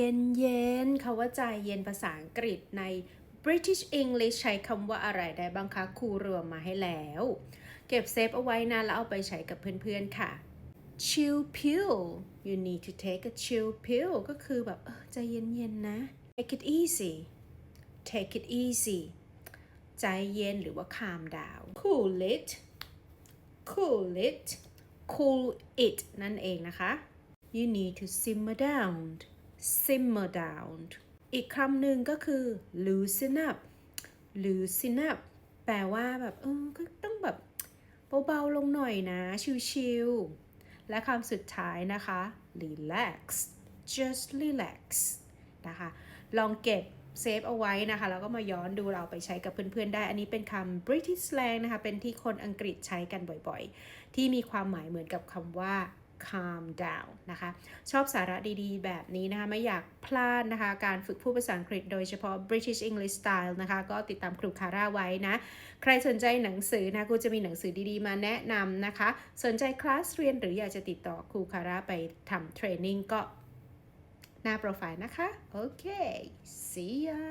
เย็นเย็นๆคำว่าใจเย็นภาษาอังกฤษใน British English ใช้คำว่าอะไรได้บ้างคะครูรวมมาให้แล้ว เก็บเซฟเอาไว้นะแล้วเอาไปใช้กับเพื่อนๆค่ะ chill pill you need to take a chill pill ก็คือแบบใจเย็นๆนะ take it easy take it easy ใจเย็นหรือว่า calm down cool it cool it cool it นั่นเองนะคะ you need to simmer down simmer down อีกคำหนึ่งก็คือ loosen up loosen up แปลว่าแบบเออก็ต้องแบบเบาๆลงหน่อยนะ ชิวๆและคำสุดท้ายนะคะ relax just relax นะคะ ลองเก็บเซฟเอาไว้นะคะ แล้วก็มาย้อนดูเราไปใช้กับเพื่อนๆได้ อันนี้เป็นคำ British slang นะคะ เป็นที่คนอังกฤษใช้กันบ่อยๆ ที่มีความหมายเหมือนกับคำว่า calm down นะคะ ชอบสาระดีๆ แบบนี้นะคะ ไม่อยากพลาดนะคะ การฝึกพูดภาษาอังกฤษโดยเฉพาะ British English Style นะคะ ก็ติดตามครูคาร่าไว้นะ ใครสนใจหนังสือนะครูจะมีหนังสือดีๆ มาแนะนำนะคะ สนใจคลาสเรียนหรืออยากจะติดต่อครูคาร่าไปทำเทรนนิ่งก็หน้าโปรไฟล์นะคะ โอเค see ya